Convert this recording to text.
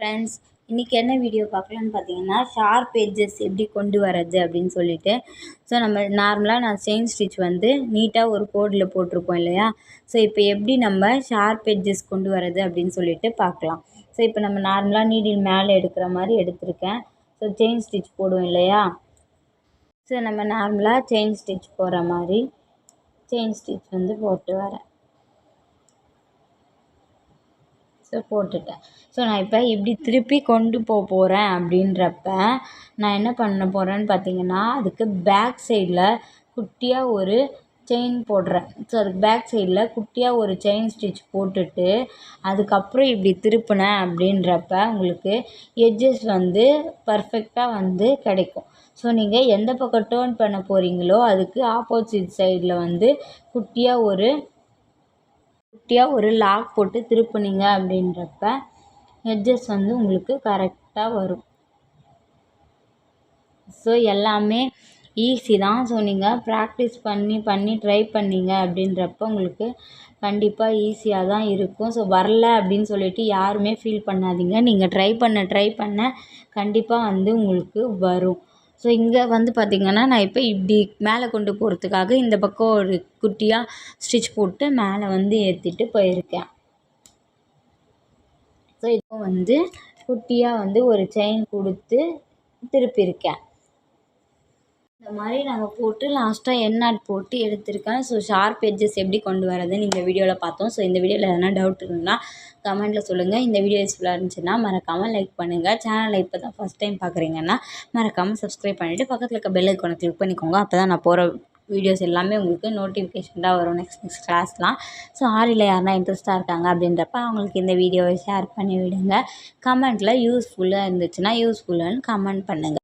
Friends இன்றைக்கி என்ன video பார்க்கலான்னு பார்த்தீங்கன்னா ஷார்ப் எட்ஜஸ் எப்படி கொண்டு வர்றது அப்படின்னு சொல்லிட்டு. ஸோ நம்ம நார்மலாக நான் செயின் ஸ்டிச் வந்து நீட்டாக ஒரு கோடில் போட்டிருப்போம் இல்லையா? ஸோ இப்போ எப்படி நம்ம ஷார்ப் எட்ஜஸ் கொண்டு வர்றது அப்படின்னு சொல்லிட்டு பார்க்கலாம். ஸோ இப்போ நம்ம நார்மலாக நீடில் மேலே எடுக்கிற மாதிரி எடுத்திருக்கேன். ஸோ செயின் ஸ்டிச் போடுவோம் இல்லையா? ஸோ நம்ம நார்மலாக செயின் ஸ்டிச் போடுற மாதிரி செயின் ஸ்டிச் வந்து போட்டு வரேன். ஸோ போட்டுட்டேன். ஸோ நான் இப்போ இப்படி திருப்பி கொண்டு போக போகிறேன் அப்படின்றப்ப நான் என்ன பண்ண போகிறேன்னு பார்த்தீங்கன்னா அதுக்கு பேக் சைடில் குட்டியாக ஒரு செயின் போடுறேன். ஸோ அதுக்கு பேக் சைடில் குட்டியாக ஒரு செயின் ஸ்டிச் போட்டுட்டு அதுக்கப்புறம் இப்படி திருப்பினேன் அப்படின்றப்ப உங்களுக்கு எட்ஜஸ் வந்து பர்ஃபெக்டாக வந்து கிடைக்கும். ஸோ நீங்கள் எந்த பக்கம் டேர்ன் பண்ண போகிறீங்களோ அதுக்கு ஆப்போசிட் சைடில் வந்து குட்டியாக ஒரு குட்டியாக ஒரு லாக் போட்டு திருப்புனீங்க அப்படின்றப்ப எட்ஜஸ் வந்து உங்களுக்கு கரெக்டாக வரும். ஸோ எல்லாமே ஈஸி தான். ஸோ நீங்கள் ப்ராக்டிஸ் பண்ணி பண்ணி ட்ரை பண்ணீங்க அப்படின்றப்ப உங்களுக்கு கண்டிப்பாக ஈஸியாக தான் இருக்கும். ஸோ வரல அப்படின்னு சொல்லிட்டு யாருமே ஃபீல் பண்ணாதீங்க. நீங்கள் ட்ரை பண்ண ட்ரை பண்ண கண்டிப்பாக வந்து உங்களுக்கு வரும். ஸோ இங்கே வந்து பார்த்திங்கன்னா நான் இப்போ இப்படி மேலே கொண்டு போகிறதுக்காக இந்த பக்கம் ஒரு குட்டியாக ஸ்டிச் போட்டு மேலே வந்து ஏற்றிட்டு போயிருக்கேன். ஸோ இப்போ வந்து குட்டியாக வந்து ஒரு செயின் கொடுத்து திருப்பியிருக்கேன். இந்த மாதிரி நாங்கள் போட்டு லாஸ்ட்டாக என் போட்டு எடுத்திருக்கேன். ஸோ ஷார்ப் எட்ஜஸ் எப்படி கொண்டு வரதுன்னு இந்த வீடியோவில் பார்த்தோம். ஸோ இந்த வீடியோவில் எதனா டவுட் இருந்தால் கமெண்ட்டில் சொல்லுங்கள் இந்த வீடியோ யூஸ்ஃபுல்லாக இருந்துச்சுன்னா மறக்காமல் லைக் பண்ணுங்கள் சேனலை இப்போ தான் ஃபஸ்ட் டைம் பார்க்குறீங்கன்னா மறக்காமல் சப்ஸ்கிரைப் பண்ணிவிட்டு பக்கத்தில் இருக்க பெல் ஐக்கானை கிளிக் பண்ணிக்கோங்க. அப்போ தான் நான் போகிற வீடியோஸ் எல்லாமே உங்களுக்கு நோட்டிஃபிகேஷனாக வரும் நெக்ஸ்ட் நெக்ஸ்ட் கிளாஸ்லாம் ஸோ ஆரியில் யாருனா இன்ட்ரெஸ்ட்டாக இருக்காங்க அப்படின்றப்ப அவங்களுக்கு இந்த வீடியோவை ஷேர் பண்ணி விடுங்க. கமெண்ட்டில் யூஸ்ஃபுல்லாக இருந்துச்சுன்னா யூஸ்ஃபுல்லுன்னு கமெண்ட் பண்ணுங்கள்